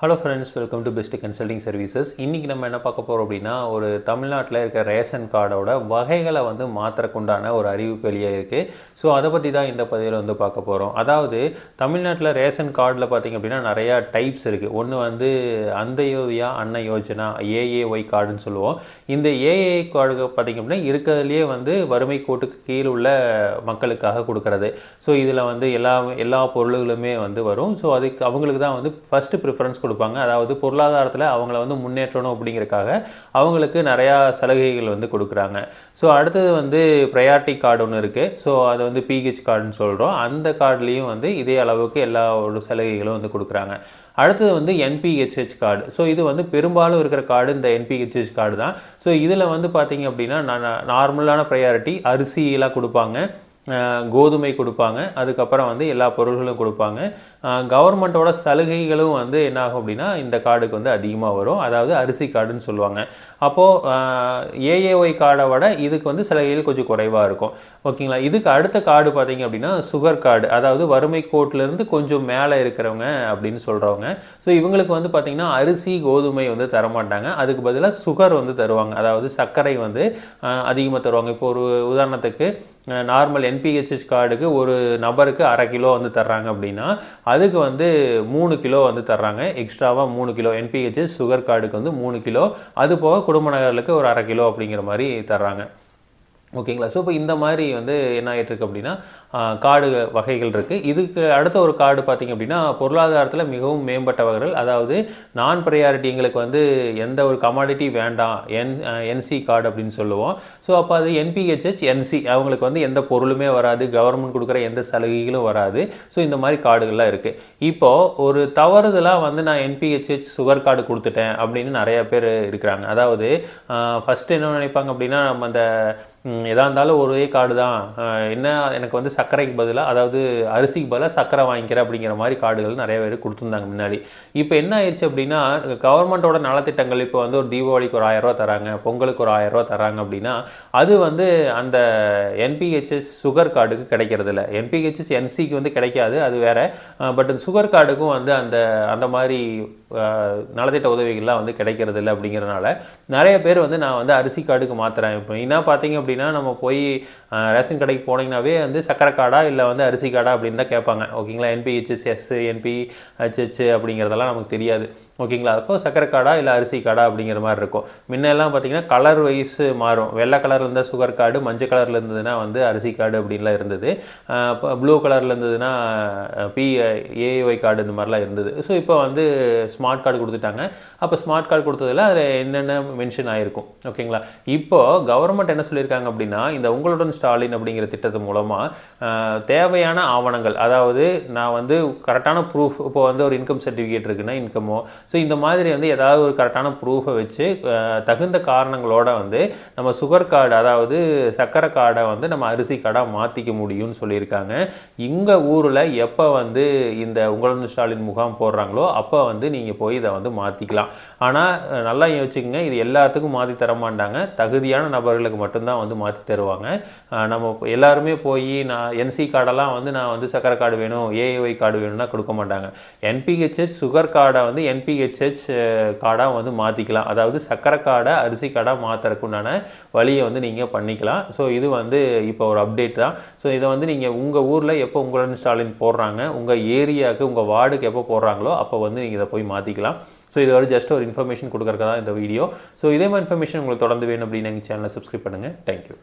Hello friends welcome to best consulting services இன்றைக்கி நம்ம என்ன பார்க்க போகிறோம் அப்படின்னா ஒரு தமிழ்நாட்டில் இருக்க ரேஷன் கார்டோட வகைகளை வந்து மாத்திரக்குண்டான ஒரு அறிவிப்பு வெளியே இருக்குது ஸோ அதை பற்றி தான் இந்த பதிவில் வந்து பார்க்க போகிறோம் அதாவது தமிழ்நாட்டில் ரேஷன் கார்டில் பார்த்திங்க அப்படின்னா நிறையா டைப்ஸ் இருக்குது ஒன்று வந்து அந்தயோதியா அன்ன யோஜனா ஏஏஒய் கார்டுன்னு சொல்லுவோம். இந்த ஏஏ கார்டு பார்த்திங்க அப்படின்னா இருக்கிறதுலையே வந்து வறுமை கோட்டுக்கு கீழ் உள்ள மக்களுக்காக கொடுக்கறது. ஸோ இதில் வந்து எல்லா எல்லா பொருள்களுமே வந்து வரும். ஸோ அதுக்கு அவங்களுக்கு தான் வந்து ஃபஸ்ட்டு ப்ரிஃபரன்ஸ் கொடுப்பாங்க. அதாவது பொருளாதாரத்தில் அவங்கள வந்து முன்னேற்றணும் அப்படிங்கிறக்காக அவங்களுக்கு நிறையா சலுகைகள் வந்து கொடுக்குறாங்க. ஸோ அடுத்தது வந்து ப்ரையாரிட்டி கார்டு ஒன்று இருக்குது ஸோ அது வந்து பிஹெச் கார்டுன்னு சொல்கிறோம் அந்த கார்டுலேயும் வந்து இதே அளவுக்கு எல்லா ஒரு சலுகைகளும் வந்து கொடுக்குறாங்க. அடுத்தது வந்து என்பிஹெச்ஹெச் கார்டு ஸோ இது வந்து பெரும்பாலும் இருக்கிற கார்டு இந்த என்பிஹெச்ஹெச் கார்டு தான். ஸோ இதில் வந்து பார்த்தீங்க அப்படின்னா நான் நார்மலான ப்ரையாரிட்டி அரிசியெல்லாம் கொடுப்பாங்க. கோதுமை கொடுப்பாங்க. அதுக்கப்புறம் வந்து எல்லா பொருள்களும் கொடுப்பாங்க. கவர்மெண்ட்டோட சலுகைகளும் வந்து என்னாகும் அப்படின்னா இந்த கார்டுக்கு வந்து அதிகமாக வரும். அதாவது அரிசி கார்டுன்னு சொல்லுவாங்க. அப்போது ஏஏஒய் கார்டை விட இதுக்கு வந்து சலுகைகள் கொஞ்சம் குறைவாக இருக்கும். ஓகேங்களா? இதுக்கு அடுத்த கார்டு பார்த்தீங்க அப்படின்னா சுகர் கார்டு அதாவது வறுமை கோட்டிலேருந்து கொஞ்சம் மேலே இருக்கிறவங்க அப்படின்னு சொல்கிறவங்க ஸோ இவங்களுக்கு வந்து பார்த்திங்கன்னா அரிசி கோதுமை வந்து தரமாட்டாங்க. அதுக்கு பதிலாக சுகர் வந்து தருவாங்க. அதாவது சர்க்கரை வந்து அதிகமாக தருவாங்க. இப்போ ஒரு உதாரணத்துக்கு நார்மல் என்பிஹெச்எஸ் கார்டுக்கு ஒரு நபருக்கு அரை கிலோ வந்து தர்றாங்க அப்படின்னா அதுக்கு வந்து மூணு கிலோ வந்து தர்றாங்க. எக்ஸ்ட்ராவாக மூணு கிலோ. என்பிஹெச்எஸ் சுகர் கார்டுக்கு வந்து மூணு கிலோ. அது போக குடும்ப நகர்களுக்கு ஒரு அரை கிலோ அப்படிங்கிற மாதிரி தர்றாங்க. ஓகேங்களா? ஸோ இப்போ இந்த மாதிரி வந்து என்ன ஆகிட்டுருக்கு அப்படின்னா காடு வகைகள் இருக்குது இதுக்கு அடுத்த ஒரு கார்டு பார்த்திங்க அப்படின்னா பொருளாதாரத்தில் மிகவும் மேம்பட்டவர்கள் அதாவது நான் ப்ரையாரிட்டி எங்களுக்கு வந்து எந்த ஒரு கமாடிட்டி வேண்டாம். என் என்சி கார்டு அப்படின்னு சொல்லுவோம். ஸோ அப்போ அது என்பிஹெச்ஹெச் என்சி அவங்களுக்கு வந்து எந்த பொருளுமே வராது. கவர்மெண்ட் கொடுக்குற எந்த சலுகைகளும் வராது. ஸோ இந்த மாதிரி கார்டுகள்லாம் இருக்குது இப்போது ஒரு தவறுதலாக வந்து நான் என்பிஹெச்ஹெச் சுகர் கார்டு கொடுத்துட்டேன் அப்படின்னு நிறையா பேர் இருக்கிறாங்க. அதாவது ஃபஸ்ட்டு என்ன நினைப்பாங்க அப்படின்னா நம்ம அந்த எதாக இருந்தாலும் ஒரே கார்டு தான். என்ன எனக்கு வந்து சர்க்கரைக்கு பதிலாக அதாவது அரிசிக்கு பதிலாக சர்க்கரை வாங்கிக்கிறேன் அப்படிங்கிற மாதிரி கார்டுகள் நிறைய பேர் கொடுத்துருந்தாங்க முன்னாடி. இப்போ என்ன ஆயிடுச்சு அப்படின்னா கவர்மெண்ட்டோட நலத்திட்டங்கள் இப்போ வந்து ஒரு தீபாவளிக்கு ஒரு ஆயிரரூவா தராங்க பொங்கலுக்கு ஒரு ஆயிரரூவா தராங்க அப்படின்னா அது வந்து அந்த என்பிஹெச்எஸ் சுகர் கார்டுக்கு கிடைக்கிறது இல்லை என்பிஹெச்எஸ் என்சிக்கு வந்து கிடைக்காது அது வேற. பட் சுகர் கார்டுக்கும் வந்து அந்த அந்த மாதிரி நலத்திட்ட உதவிகள்லாம் வந்து கிடைக்கிறது இல்லை அப்படிங்கிறனால நிறைய பேர் வந்து நான் வந்து அரிசி கார்டுக்கு மாற்றுறேன் இப்போ என்ன பார்த்தீங்க அப்படின்னா நம்ம போய் ரேஷன் கடைக்கு போனீங்கன்னாவே வந்து சக்கரை காடா இல்லை வந்து அரிசி காடா அப்படின்னு தான் கேட்பாங்க. ஓகேங்களா? என்பிஹெச்எஸ் எஸ் என்பி ஹெச்ஹெச் அப்படிங்கிறதெல்லாம் நமக்கு தெரியாது. ஓகேங்களா? அப்போ சக்கரை காடா இல்லை அரிசி காடா அப்படிங்கிற மாதிரி இருக்கும். முன்னெல்லாம் பார்த்தீங்கன்னா கலர் வைஸ் மாறும். வெள்ளை கலரில் இருந்தால் சுகர் கார்டு மஞ்சள் கலரில் இருந்ததுன்னா வந்து அரிசி கார்டு அப்படின்லாம் இருந்தது. ப்ளூ கலரில் இருந்ததுன்னா பி ஏஒய் கார்டு இந்த மாதிரிலாம் இருந்தது. ஸோ இப்போ வந்து ஸ்மார்ட் கார்டு கொடுத்துட்டாங்க. அப்போ ஸ்மார்ட் கார்டு கொடுத்ததில் அதில் என்னென்ன மென்ஷன் ஆகிருக்கும் ஓகேங்களா? இப்போ கவர்மெண்ட் என்ன சொல்லியிருக்காங்க? அப்படின்னா இந்த உங்களுடன் ஸ்டாலின் அப்படிங்கிற திட்டத்து மூலமாக தேவையான ஆவணங்கள் அதாவது நான் வந்து கரெக்டான ப்ரூஃப் இப்போ வந்து ஒரு இன்கம் சர்டிஃபிகேட் இருக்குன்னா இன்கமோ ஸோ இந்த மாதிரி வந்து ஏதாவது ஒரு கரெக்டான ப்ரூஃபை வச்சு தகுந்த காரணங்களோட வந்து நம்ம சுகர் கார்டு அதாவது சர்க்கரை கார்டை வந்து நம்ம அரிசி கார்டாக மாற்றிக்க முடியும்னு சொல்லியிருக்காங்க. இங்கே ஊரில் எப்போ வந்து இந்த உங்களுடன் ஸ்டாலின் முகாம் போடுறாங்களோ அப்போ வந்து நீங்கள் போய் இதை வந்து மாற்றிக்கலாம் ஆனால் நல்லா யோசிச்சுக்கோங்க இது எல்லாத்துக்கும் மாற்றி தர மாட்டாங்க. தகுதியான நபர்களுக்கு மட்டும்தான் வந்து மாற்றி தருவாங்க. நம்ம எல்லாருமே போய் நான் என்சி கார்டெல்லாம் வந்து நான் வந்து சக்கரை கார்டு வேணும் ஏஏஒய் கார்டு வேணும்னா கொடுக்க மாட்டாங்க. என்பிஹெச்ஹெச் சுகர் கார்டை வந்து என்பிஹெச்ஹெச் கார்டாக வந்து மாற்றிக்கலாம் அதாவது சக்கரை கார்டை அரிசி கார்டாக மாற்றுறதுக்குண்டான வழியை வந்து நீங்கள் பண்ணிக்கலாம். ஸோ இது வந்து இப்போ ஒரு அப்டேட் தான். ஸோ இதை வந்து நீங்கள் உங்கள் ஊரில் எப்போ உங்களோட ஸ்டாலின் போடுறாங்க உங்கள் ஏரியாவுக்கு உங்கள் வார்டுக்கு எப்போ போடுறாங்களோ அப்போ வந்து நீங்கள் இதை போய் மாற்றிக்கலாம் ஸோ இது ஒரு ஜஸ்ட் ஒரு இன்ஃபர்மேஷன் கொடுக்குறதுக்காக தான் இந்த வீடியோ ஸோ இதே மாதிரி இன்ஃபர்மேஷன் உங்களுக்கு தொடர்ந்து வேணும் அப்படின்னு எங்கள் சேனலை சப்ஸ்கிரைப் பண்ணுங்கள் தேங்க்யூ